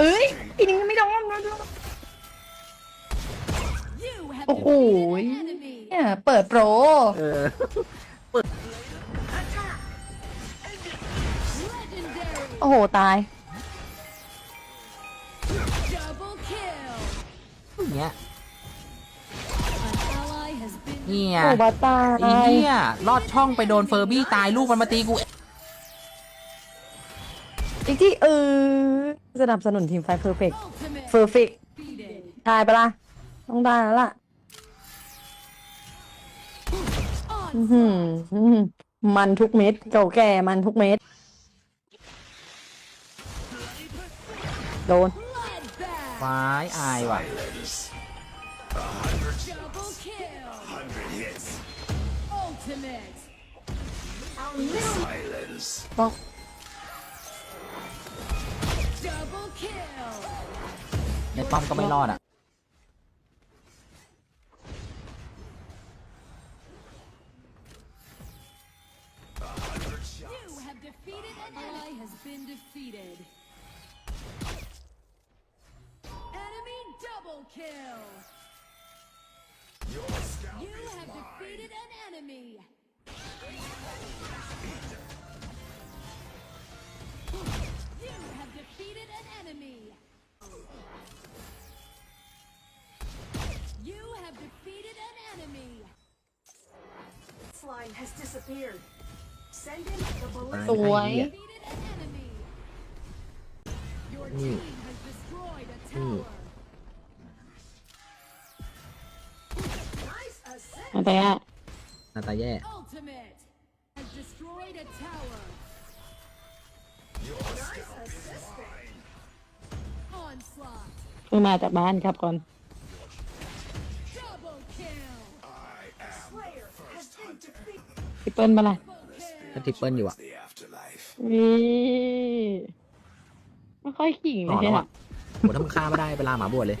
เอ้ยอีนี่ไม่โดนนะ You have โอ้โห defeated an enemy. เนี่ยเปิดโปร เออ Legendary. โอ้โห ตาย Double kill. อย่างเงี้ย An ally has been เนี่ยโอ้บาตาไอ้ยเหี้ยลอดช่องไปโดนเฟอร์บี้ตายลูกมันมาตีกู อีกที่เออสนับสนุนทีมไฟเพอร์เฟก ultimate เพอร์เฟก defeated. ตายไปะละต้องได้แล้วล่ะอื้อหืออื้อหือมันทุกเม็ดเก่าแก่มันทุกเม็ดโดน Bloodbath. ว้ายอายว่ะ Double kill. Ultimate. ต้อง ในป้อมก็ไม่รอดอะ You have defeated an ally has been defeated. Enemy double kill. You have defeated an enemy. Line has disappeared. Send in the ส ballistic วย defeated an enemy. Your team has destroyed a tower. nice assist. มาแต่อะนาตาแย่ Ultimate has destroyed a tower. Nice assisting. Onslaught. เพิ่งมาจากบ้านครับก่อน Double kill. ทิปเปิลมาละ Double kill. ก็ทิปเปิลอยู่อะนี่ไม่ค่อยขิงหล่อเลแล้วยอะอะโหถ้ามึงฆ่าไม่ได้เวลาหมาบวชเลย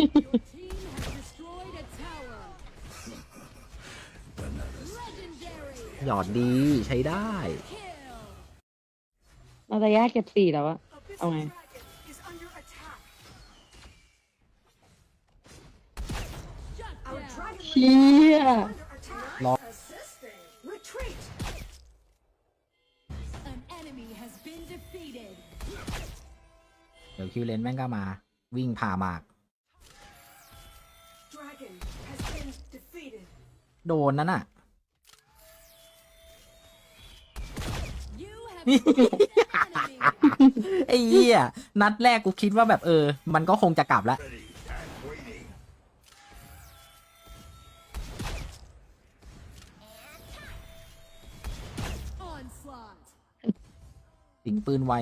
Been defeated. Your team has destroyed a tower. Legendary. หยอดดีใช้ได้ Kill. นาตาย่าเก็บสี่แล้วอะ Abyssal Okay. dragon is under attack. Shut Our down. dragon เชี่ย เดี๋ยวคิวเลนแม่งก็มา วิ่งผ่าหมาก Dragon has been defeated. โดนนั่นน่ะ You have defeated an enemy. ไอ้เหี้ยนัดแรกกูคิดว่าแบบเออ มันก็คงจะกลับแล้ว สิงปืนไว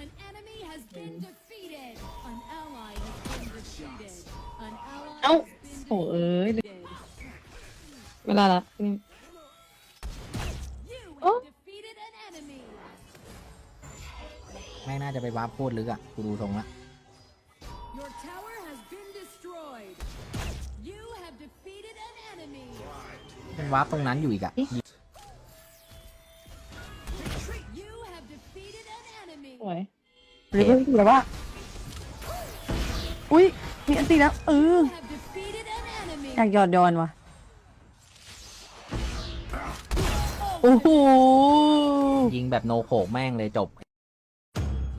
An enemy has been defeated. An ally has been defeated. An ally เอ้า has been โอ้เอ้ย defeated. เวลาละนี่ You Oh. have defeated an enemy. แม่งน่าจะไปวาร์ปโคตรลึกอะกูดูทรงละ มันวาร์ปตรงนั้นอยู่อีกอะ You have defeated an enemy. สวยหรือว่าแต่ว่า อุ้ยมีอันตีแล้วเออ You have defeated an enemy. อยากหยอดยอนว่ะโอ้โหยิงแบบโนโขกแม่งเลยจบ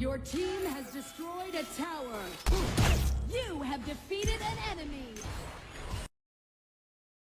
Your team has destroyed a tower. You have defeated an enemy.